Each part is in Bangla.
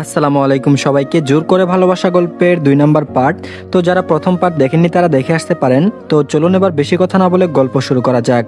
আসসালামু আলাইকুম সবাইকে। জোর করে ভালোবাসা গল্পের দুই নাম্বার পার্ট। তো যারা প্রথম পার্ট দেখেননি, তারা দেখে আসতে পারেন। তো চলুন এবার বেশি কথা না বলে গল্প শুরু করা যাক।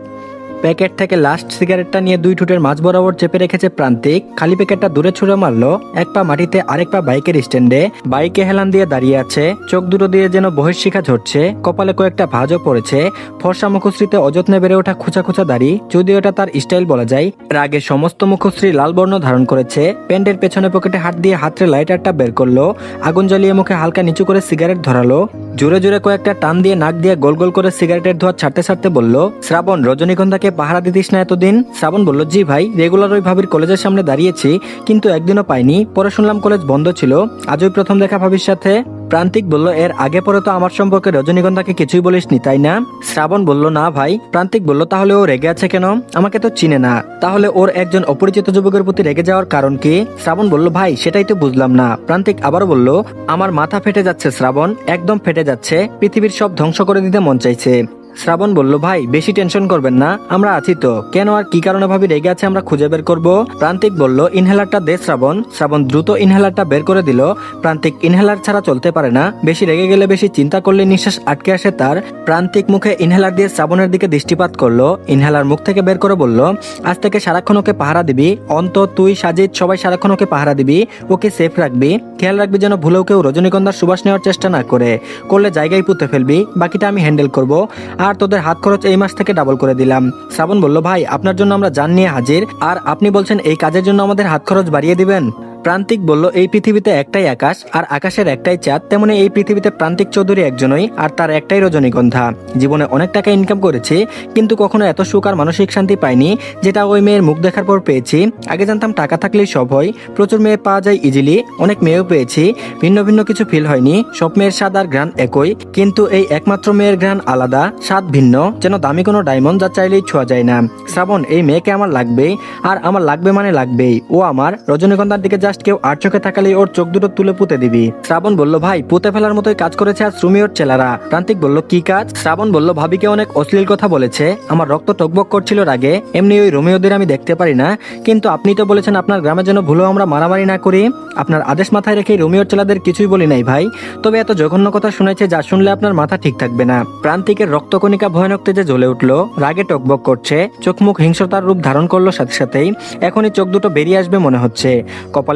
প্যাকেট থেকে লাস্ট সিগারেটটা নিয়ে দুই ঠোঁটের মাঝ বরাবর চেপে রেখেছে প্রান্তিক। খালি প্যাকেটটা দূরে ছুঁড়ে মারলো। এক পা মাটিতে আরেক পা বাইকের স্ট্যান্ডে। বাইকে হেলান দিয়ে দাঁড়িয়ে আছে। চোখ দুটো দিয়ে যেন বহির্শিখা ঝরছে। কপালে কয়েকটা ভাঁজও পড়েছে। ফর্সা মুখশ্রীতে অযত্নে বেড়ে ওঠা খুচা খুচা দাড়ি, যদিও এটা তার স্টাইল বলা যায়, রাগে সমস্ত মুখশ্রী লাল বর্ণ ধারণ করেছে। প্যান্টের পেছনে পকেটে হাত দিয়ে হাতরে লাইটারটা বের করল। আগুন জ্বালিয়ে মুখে হালকা নিচু করে সিগারেট ধরালো। জোরে জোরে কয়েকটা টান দিয়ে নাক দিয়ে গোল গোল করে সিগারেটের ধোয়া ছাড়তে ছাড়তে বলল, শ্রাবণ, রজনীগন্ধাকে পাহারা দিতিস না এতদিন? শ্রাবণ বলল, জি ভাই, রেগুলার ওই ভাবির কলেজের সামনে দাঁড়িয়েছি, কিন্তু একদিনও পাইনি। পরে শুনলাম কলেজ বন্ধ ছিল। আজই প্রথম দেখা ভাবির সাথে। প্রান্তিক বলল, এর আগে পরে তো আমার সম্পর্কে রজনীগন্ধাকে কিছুই বলিসনি, তাই না? শ্রাবণ বলল, না ভাই। প্রান্তিক বলল, তাহলে ও রেগে আছে কেন? আমাকে তো চিনে না। তাহলে ওর একজন অপরিচিত যুবকের প্রতি রেগে যাওয়ার কারণ কি? শ্রাবণ বলল, ভাই, সেটাই তো বুঝলাম না। প্রান্তিক আবারও বলল, আমার মাথা ফেটে যাচ্ছে শ্রাবণ, একদম ফেটে যাচ্ছে। পৃথিবীর সব ধ্বংস করে দিতে মন চাইছে। শ্রাবণ বলল, ভাই, বেশি টেনশন করবেন না, আমরা আছি তো। কেন আর কি কারণে ভাবি রেগে আছে আমরা খুঁজে বের করব? প্রান্তিক বলল, ইনহেলারটা দে শ্রাবণ। শ্রাবণ দ্রুত ইনহেলারটা বের করে দিল। প্রান্তিক, ইনহেলার ছাড়া চলতে পারে না। বেশি রেগে গেলে বেশি চিন্তা করলে নিঃশ্বাস আটকে আসে তার। প্রান্তিক মুখে ইনহেলার দিয়ে শ্রাবণের দিকে দৃষ্টিপাত করল। ইনহেলার মুখ থেকে বের করে বলল, আজ থেকে সারাক্ষণ ওকে পাহারা দিবি। অন্ত, তুই, সাজিদ, সবাই সারাক্ষণ ওকে পাহারা দিবি। ওকে সেফ রাখবি। খেয়াল রাখবি যেন ভুলেও কেউ রজনীগন্ধার সুবাস নেওয়ার চেষ্টা না করে। করলে জায়গায় পুঁতে ফেলবি। বাকিটা আমি হ্যান্ডেল করব। আর তোদের হাত খরচ এই মাস থেকে ডাবল করে দিলাম। শ্রাবণ বলল, ভাই, আপনার জন্য আমরা জান নিয়ে হাজির। আর আপনি বলছেন এই কাজের জন্য আমাদের হাত খরচ বাড়িয়ে দিবেন? প্রান্তিক বলল, এই পৃথিবীতে একটাই আকাশ, আর আকাশের একটাই চাঁদ। তেমনি এই পৃথিবীতে প্রান্তিক চৌধুরী একজনই, আর তার একটাই রজনীগন্ধা জীবনে অনেক টাকা ইনকাম করেছি, কিন্তু কখনো এত সুখ আর মানসিক শান্তি পাইনি, যেটা ওই মেয়ের মুখ দেখার পর পেয়েছি। আগে জানতাম টাকা থাকলেই সব হয়। প্রচুর মেয়ে পাওয়া যায় ইজিলি অনেক মেয়েও পেয়েছি। ভিন্ন ভিন্ন কিছু ফিল হয়নি, সব মেয়ের স্বাদ আর ঘ্রাণ একই। কিন্তু এই একমাত্র মেয়ের ঘ্রাণ আলাদা, স্বাদ ভিন্ন, যেন দামি কোনো ডায়মন্ড যা চাইলেই ছোঁয়া যায় না। শ্রাবণ, এই মেয়েকে আমার লাগবেই, আর আমার লাগবে মানে লাগবেই। ও আমার রজনীগন্ধার দিকে জাস্ট কেউ আর চোখে তাকালেই ওর চোখ দুটো তুলে পুঁতে দিবি। শ্রাবণ বলল, ভাই, পুঁতে ফেলার মতোই কাজ করেছে আর সুমিওর চেলারা। প্রান্তিক বলল, কি কাজ? শ্রাবণ বলল, ভাবিকে অনেক অশ্লীল কথা বলেছে। আমার রক্ত টকবক করছিল রাগে এমনি ওই রোমিওদের আমি দেখতে পারি না। কিন্তু আপনি তো বলেছেন আপনার গ্রামে যেন ভুলেও আমরা মারামারি না করি। আপনার আদেশ মাথায় রেখে রোমিওর চেলাদের কিছুই বলি নাই, ভাই। তবে এত জঘন্য কথা শুনেছে যা শুনলে আপনার মাথা ঠিক থাকবে না। প্রান্তিকের রক্তকণিকা ভয়ানক তেজে জ্বলে উঠল। রাগে টকবক করছে। চোখ মুখ হিংস্রতার রূপ ধারণ করল সাথে সাথেই। এখনই চোখ দুটো বেরিয়ে আসবে মনে হচ্ছে।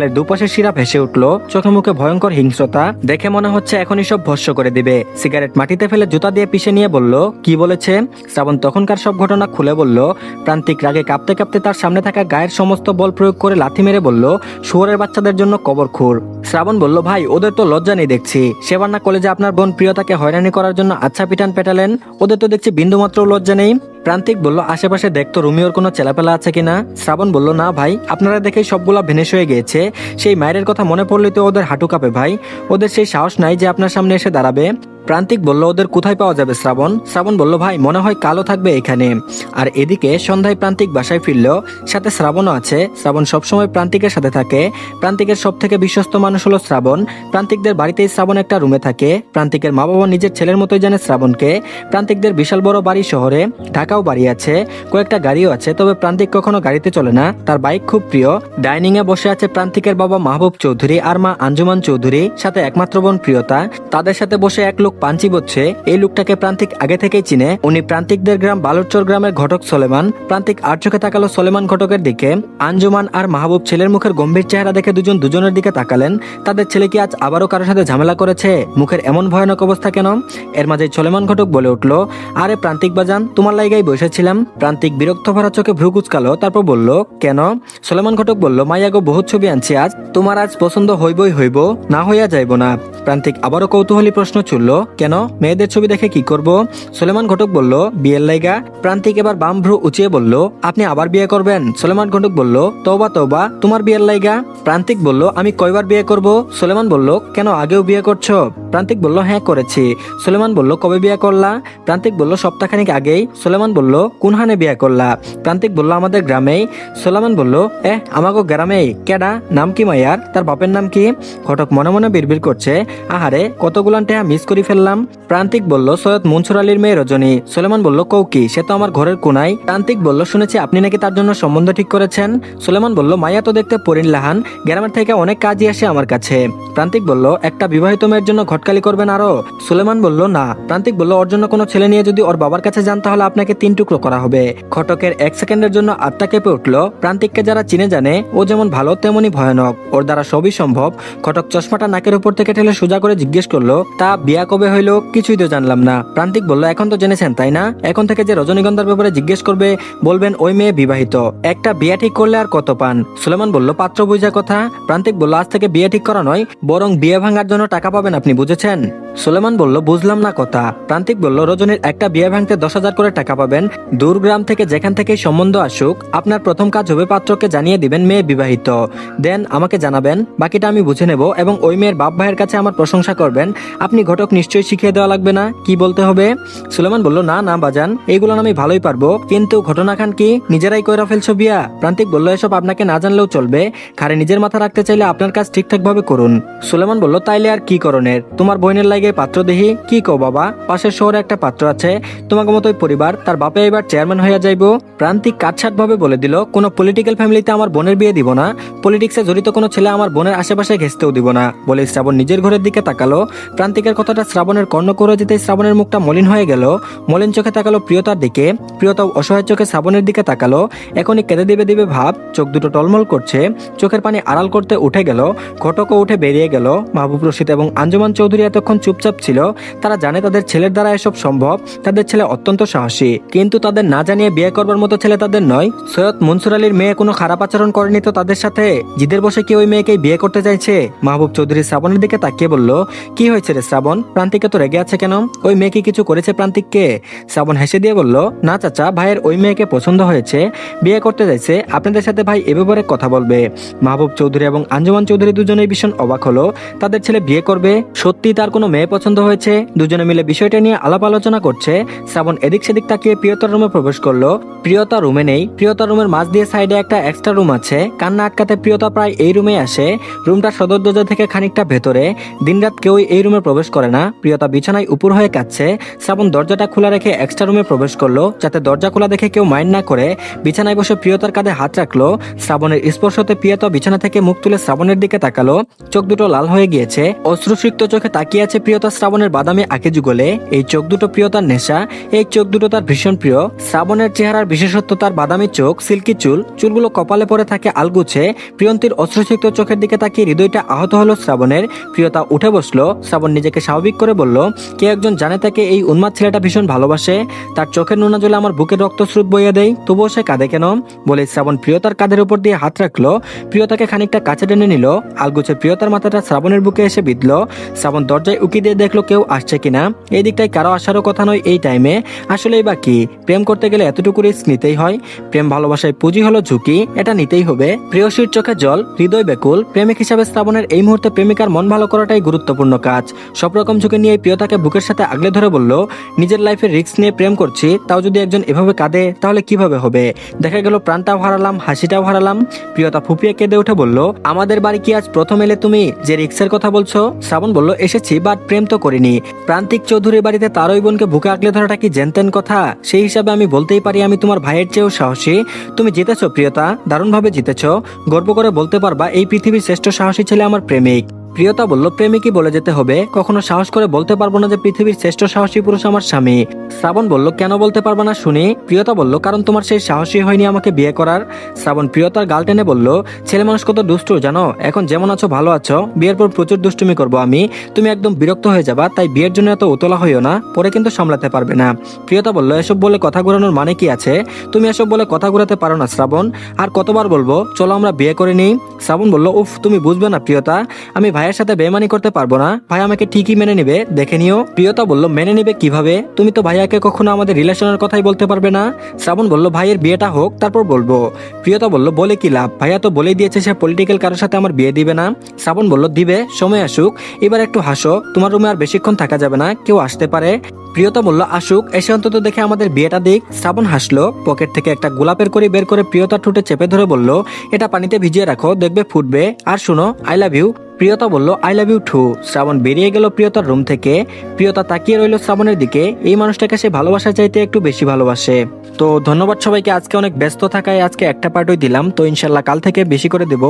কপালের দুপাশে শিরা ভেসে উঠল। চোখে মুখে ভয়ঙ্কর হিংস্রতা। দেখে মনে হচ্ছে এখনই সব ভস্য করে দিবে। সিগারেট মাটিতে ফেলে জুতা দিয়ে পিষে নিয়ে বলল, কি বলেছে? শ্রাবণ তখনকার সব ঘটনা খুলে বলল, প্রান্তিক রাগে কাঁপতে কাঁপতে তার সামনে থাকা গায়ের সমস্ত বল প্রয়োগ করে লাথি মেরে বলল, শুয়োরের বাচ্চাদের জন্য কবর খুর। শ্রাবণ বলল, ভাই, ওদের তো লজ্জা নেই দেখছি। সেবার না কলেজে আপনার বোন প্রিয়তাকে হয়রানি করার জন্য আচ্ছা পিটান পেটালেন। ওদের তো দেখছি বিন্দুমাত্র লজ্জা নেই। প্রান্তিক বলল, আশেপাশে দেখতো রুমিওর কোনো চেলাপেলা আছে কিনা? শ্রাবণ বলল, না ভাই, আপনারা দেখেই সবগুলা ভেনেশ হয়ে গিয়েছে। সেই মায়ের কথা মনে পড়লে তো ওদের হাঁটু কাঁপে ভাই। ওদের সেই সাহস নাই যে আপনার সামনে এসে দাঁড়াবে। প্রান্তিক বলল, ওদের কোথায় পাওয়া যাবে শ্রাবণ? শ্রাবণ বলল, ভাই, মনে হয় কালো থাকবে এখানে। আর এদিকে সন্ধ্যায় প্রান্তিক বাসায় ফিরল। সাথে শ্রাবণও আছে। শ্রাবণ সবসময় প্রান্তিকের সাথে থাকে। প্রান্তিকের সব থেকে বিশ্বস্ত মানুষ হলো শ্রাবণ। প্রান্তিকদের বাড়িতেই শ্রাবণ একটা রুমে থাকে। প্রান্তিকের মা বাবা নিজের ছেলের মতোই জানে শ্রাবণকে। প্রান্তিকদের বিশাল বড় বাড়ি শহরে। ঢাকাও বাড়ি আছে। কয়েকটা গাড়িও আছে, তবে প্রান্তিক কখনো গাড়িতে চলে না। তার বাইক খুব প্রিয়। ডাইনিং এ বসে আছে প্রান্তিকের বাবা মাহবুব চৌধুরী আর মা আঞ্জুমান চৌধুরী, সাথে একমাত্র বোন প্রিয়তা। তাদের সাথে বসে এক লোক পাঞ্চি বচ্ছে এই লোকটাকে প্রান্তিক আগে থেকেই চিনে। উনি প্রান্তিকদের গ্রাম বালুরচর গ্রামের ঘটক সলেমান। প্রান্তিক আর চোখে তাকালো সলেমান ঘটকের দিকে। আঞ্জুমান আর মাহবুব ছেলের মুখের গম্ভীর চেহারা দেখে দুজন দুজনের দিকে তাকালেন। তাদের ছেলে কি আজ আবারও কারোর সাথে ঝামেলা করেছে? মুখের এমন ভয়ানক অবস্থা কেন? এর মাঝে সলেমান ঘটক বলে উঠল, আরে প্রান্তিক বাজান, তোমার লাইগাই বসেছিলাম। প্রান্তিক বিরক্ত ভরা চোখে ভ্রু কুচকালো, তারপর বলল, কেন? সলেমান ঘটক বলল মাইয়াগো বহুত ছবি আনছি আজ। তোমার আজ পছন্দ হইবই হইব, না হইয়া যাইব না। প্রান্তিক আবারও কৌতূহলী প্রশ্ন ছুড়ল কেন? মেয়েদের ছবি দেখে কি করব? সোলেমান ঘটক বলল, বিয়ের লাইগা। প্রান্তিক এবার বাম ভ্রু উঁচিয়ে বলল, আপনি আবার বিয়ে করবেন? সোলেমান ঘটক বলল তৌবা তৌবা তোমার বিয়ের লাইগা। প্রান্তিক বলল, আমি কয়বার বিয়ে করব? সোলেমান বলল, কেন আগেও বিয়ে করছ? প্রান্তিক বলল হ্যাঁ করেছি। সোলেমান বলল, কবে বিয়ে করলা? প্রান্তিক বলল, সপ্তাহখানিক আগেই। সোলেমান বলল কোন হানে বিয়ে করলা? প্রান্তিক বলল, আমাদের গ্রামেই। সোলেমান বলল এ আমাগো গ্রামেই। কেডা? নাম কি মায়ার তার বাপের নাম কি? ঘটক মনে মনে বিড়বিড় করছে, আহারে, কতগুলান টেহা মিস করি ফেললাম। প্রান্তিক বলল, সৈয়দ মনসুর আলীর মেয়ে রজনী। সুলেমান বলল, কৌকি, সে তো আমার ঘরের কোনায়। প্রান্তিক বলল, শুনেছি আপনি নাকি তার জন্য সম্বন্ধ ঠিক করেছেন? সুলেমান বলল মাইয়া তো দেখতে পরিন লাহান, গ্রামের থেকে অনেক কাজই আসে আমার কাছে। প্রান্তিক বলল, একটা বিবাহিত মেয়ের জন্য ঘটকালি করবেন আরও? সুলেমান বলল, না। প্রান্তিক বলল, ওর জন্য কোনো ছেলে নিয়ে যদি ওর বাবার কাছে যান, তাহলে আপনাকে তিন টুকরো করা হবে। খটকের এক সেকেন্ডের জন্য আত্মা কেঁপে উঠল। প্রান্তিককে যারা চিনে জানে, ও যেমন ভালো, তেমনই ভয়ানক। ওর দ্বারা সবই সম্ভব। খটক চশমাটা নাকের উপর থেকে ঠেলে সোজা করে জিজ্ঞেস করল, তা বিয়া কবে হইল কিছুই তো জানলাম না। প্রান্তিক বলল, এখন তো জেনেছেন, তাই না? এখন থেকে যে রজনীগন্ধার ব্যাপারে জিজ্ঞেস করবে, বলবেন ওই মেয়ে বিবাহিত। একটা বিয়ে ঠিক করলে আর কত পান? সুলেমান বলল, পাত্র বুঝা কথা। প্রান্তিক বলল, আজ থেকে বিয়ে ঠিক করা নয়, বরং বিয়ে ভাঙার জন্য টাকা পাবেন আপনি, বুঝেছেন? সুলেমান বলল, বুঝলাম না কথা। প্রান্তিক বলল, রজনীর একটা বিয়ে ভাঙতে দশ হাজার করে টাকা পাবেন। দূর গ্রাম থেকে যেখান থেকে সম্বন্ধ আসুক, আপনার প্রথম কাজ হবে পাত্রকে জানিয়ে দিবেন মেয়ে বিবাহিত। দেন আমাকে জানাবেন, বাকিটা আমি বুঝে নেব এবং ওই মেয়ের বাপ ভাইয়ের কাছে আমার প্রশংসা করবেন। আপনি ঘটক নিশ্চয়ই শিখিয়ে দেওয়া লাগবে না? কি বলতে হবে? সুলেমান বলল, না না, বাজান এইগুলো আমি ভালোই পারব। কিন্তু ঘটনা খান কি? নিজেরাই কইরা ফেলছো বিয়া? প্রান্তিক বলল, এসব আপনাকে না জানলেও চলবে। খারে নিজের মাথা রাখতে চাইলে আপনার কাজ ঠিকঠাক ভাবে করুন। সুলেমান বলল, তাইলে আর কি করণের? তোমার বোনের লাগে পাত্র দেহি কি কো বাবা? পাশের শহরে একটা পাত্র আছে। তোমাকে মতোই পরিবার। তার বাপে এবার চেয়ারম্যান হইয়া যাইবো। প্রান্তিক কাটছাট ভাবে বলে দিল, কোনো পলিটিক্যাল ফ্যামিলিতে আমার বোনের বিয়ে দিব না। পলিটিক্সে জড়িত কোনো ছেলে আমার বোনের আশেপাশে ঘেসতেও দিব না। বলে শ্রাবণ নিজের ঘরের দিকে তাকালো। প্রান্তিকের কথাটা শ্রাবণের কর্ণ করে যেতে শ্রাবণের মুখটা মলিন হয়ে গেল। মলিন চোখে তাকালো প্রিয়তার দিকে। প্রিয়তা অসহায় চোখে শ্রাবণের দিকে তাকালো। এখনই কেঁদে দিবে দিবে ভাব। চোখ দুটো টলমল করছে। চোখের পানি আড়াল করতে উঠে গেল। ঘটকও উঠে বেরিয়ে গেল। মাহবুব রশিদ এবং আঞ্জুমান চৌধুরী এতক্ষণ চুপচাপ ছিল, তারা জানে তাদের ছেলের দ্বারা এসব সম্ভব, তাদের ছেলে অত্যন্ত সাহসী। কিন্তু তাদের না জানিয়ে বিয়ে করবার মতো ছেলে তাদের নয়। সৈয়দ মনসুর আলীর মেয়ে কোনো খারাপ আচরণ করেনি তো তাদের সাথে? জিদের বসে কি ওই মেয়েকে বিয়ে করতে চাইছে? মাহবুব চৌধুরী শ্রাবণের দিকে তাকিয়ে বলল, কি হয়েছে রে শ্রাবণ? প্রান্তিকে তো রেগে আছে কেন? ওই মেয়ে কি কিছু করেছে প্রান্তিককে? শ্রাবণ হেসে দিয়ে বলল, না চাচা, ভাইয়ের ওই মেয়েকে পছন্দ হয়েছে, বিয়ে করতে চাইছে, আপনাদের সাথে ভাই এ ব্যাপারে কথা বলবে। মাহবুব চৌধুরী এবং আঞ্জুমান চৌধুরী দুজনেই ভীষণ অবাক হলো, তাদের ছেলে বিয়ে করবে? সত্যি তার কোনো মেয়ে পছন্দ হয়েছে, দুজনে মিলে বিষয়টা নিয়ে আলাপ আলোচনা করছে। শ্রাবণ এদিক সেদিক তাকিয়ে প্রিয়তার রুমে প্রবেশ করল। প্রিয়তা রুমে নেই, প্রিয়তা রুমের মাঝ দিয়ে সাইডে একটা এক্সট্রা রুম আছে। কান্না আটকাতে প্রিয়তা প্রায় এই রুমে আসে। রুমটা সদর দরজা থেকে খানিকটা ভেতরে। দিনরাত কেউই এই রুমে প্রবেশ করে না। প্রিয়তা বিছানায় উপর হয়ে কাচ্ছে শ্রাবণ দরজাটা খোলা রেখে এক্সট্রা রুমে প্রবেশ করল, যাতে দরজা খোলা দেখে কেউ মাইন্ড না করে। বিছানায় বসে প্রিয়তার কাঁধে হাত রাখল। শ্রাবণের স্পর্শতে প্রিয়তা বিছানা থেকে মুখ তুলে শ্রাবণের দিকে তাকালো। চোখ দুটো লাল হয়ে গিয়েছে। অশ্রুসিক্ত চোখে তাকিয়ে আছে প্রিয়তা শ্রাবণের বাদামি আঁকে যুগলে এই চোখ দুটো প্রিয়তার নেশা, এই চোখ দুটো তার ভীষণ প্রিয়। শ্রাবণের চেহারার বিশেষত্ব তার বাদামি চোখ, সিল্কি চুল, চুলগুলো কপালে পরে থাকে আলগুছে। প্রিয়ন্তীর অশ্রুসিক্ত চোখের দিকে তাকিয়ে হৃদয়টা আহত হলো শ্রাবণের। প্রিয়তা উঠে বসল, শ্রাবণ নিজেকে স্বাভাবিক করে বলল, কে একজন জানে তাকে এই উন্মাদ ছেলেটা ভীষণ ভালোবাসে? তার চোখের নোনা জলে আমার বুকের রক্তস্রোত বইয়ে দেয়, তবুও সে কাঁদে কেন? বলে শ্রাবণ প্রিয়তার কাঁধের উপর দিয়ে হাত রাখল। প্রিয়তাকে খানিকটা কাছে টেনে নিল। আলগুছে প্রিয়তার মাথাটা শ্রাবণের বুকে এসে বিঁধলো। শ্রাবণ দরজায় উকি দিয়ে দেখল কেউ আসছে কিনা। এই দিকটায় কারও আসারও কথা নয় এই টাইমে আসলেই বা কি? প্রেম করতে গেলে এতটুকু রিস্ক নিতেই হয়। প্রেম ভালোবাসায় পুঁজি হলো ঝুঁকি, এটা নিতেই হবে। প্রিয়সীর চোখে জল, হৃদয় বেকুল প্রেমিক হিসাবে শ্রাবণের এই মুহূর্তে প্রেমিকার মন ভালো করাটাই গুরুত্বপূর্ণ কাজ। সব রকম ঝুঁকি নিয়ে প্রিয়তাকে বুকের সাথে আগলে ধরে বলল, নিজের লাইফের রিস্ক নিয়ে প্রেম করছি, তাও যদি একজন এভাবে কাঁদে, তাহলে কীভাবে হবে? দেখা গেল, প্রাণটাও হারালাম, হাসিটাও হারালাম। প্রিয়তা ফুপিয়ে কেঁদে উঠে বলল, আমাদের বাড়ি কি আজ প্রথম এলে তুমি যে রিক্সের কথা বলছো? শ্রাবণ বলল, এসেছি বাট প্রেম তো করিনি। প্রান্তিক চৌধুরীর বাড়িতে তারই বোনকে বুকে আঁকলে ধরাটা কি জেনতেন কথা? সেই হিসাবে আমি বলতেই পারি আমি তোমার ভাইয়ের চেয়েও সাহসী। তুমি জিতেছ, প্রিয়তা। দারুণভাবে জিতেছ। গর্ব করে বলতে পারবা, এই পৃথিবীর শ্রেষ্ঠ সাহসী ছেলে আমার প্রেমিক। প্রিয়তা বলল, প্রেমিকই বলে যেতে হবে। কখনো সাহস করে বলতে পারব না যে পৃথিবীর শ্রেষ্ঠ সাহসী পুরুষ আমার স্বামী। শ্রাবণ বলল, কেন বলতে পারব না শুনি? প্রিয়তা বলল, কারণ তোমার সেই সাহসী হয়নি আমাকে বিয়ে করার। শ্রাবণ প্রিয়তার গাল টেনে বলল, ছেলে মানুষ কত দুষ্টু জানো? এখন যেমন আছো, ভালো আছো। বিয়ের পর প্রচুর দুষ্টুমি করব আমি। তুমি একদম বিরক্ত হয়ে যাবা, তাই বিয়ের জন্য এত উতলা হইও না। পরে কিন্তু সামলাতে পারবে না। প্রিয়তা বলল, এসব বলে কথা ঘোরানোর মানে কি আছে? তুমি এসব বলে কথা ঘোরাতে পারো না, শ্রাবণ। আর কতবার বলব, চলো আমরা বিয়ে করে নিই? শ্রাবণ বলল, উফ, তুমি বুঝবে না প্রিয়তা। আমি ভাইয়ের সাথে বেমানি করতে পারব না। ভাই আমাকে ঠিকই মেনে নিবে। দেখে নিও। প্রিয়তা বলল, মেনে নিবে কীভাবে? তুমি তো ভাইয়াকে কখনো আমাদের রিলেশনের কথাই বলতে পারবে না। শ্রাবণ বলল, ভাইয়ের বিয়েটা হোক, তারপর বলব। প্রিয়তা বলল, বলে কি লাভ? ভাইয়া তো বলেই দিয়েছে সে পলিটিক্যাল কারোর সাথে আমার বিয়ে দিবে না। শ্রাবণ বলল, দিবে, সময় আসুক। এবার একটু হাসো। তোমার রুমে আর বেশিক্ষণ থাকা যাবে না। কেউ আসতে পারে। প্রিয়তা বলল আসুক, এসে অন্তত দেখে আমাদের বিয়েটা দিক। শ্রাবণ হাসলো, পকেট থেকে একটা গোলাপের করি বের করে প্রিয়তা ঠুটে চেপে ধরে বলল, এটা পানিতে ভিজিয়ে রাখো, দেখবে ফুটবে। আর শোনো আই লাভ ইউ প্রিয়তা বলল I love you too Shraban বেরিয়ে গেল প্রিয়তার রুম থেকে। প্রিয়তা তাকিয়ে রইল শ্রাবণের দিকে। এই মানুষটাকে সে ভালোবাসা চাইতে একটু বেশি ভালোবাসে। তো ধন্যবাদ সবাইকে, আজকে অনেক ব্যস্ত থাকায় আজকে একটা পার্টই দিলাম। তো ইনশাল্লাহ কাল থেকে বেশি করে দেব।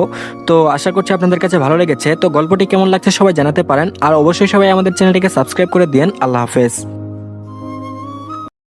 তো আশা করছি আপনাদের কাছে ভালো লেগেছে। তো গল্পটি কেমন লাগছে সবাই জানাতে পারেন। আর অবশ্যই সবাই আমাদের চ্যানেলটিকে সাবস্ক্রাইব করে দিন আল্লাহ হাফেজ।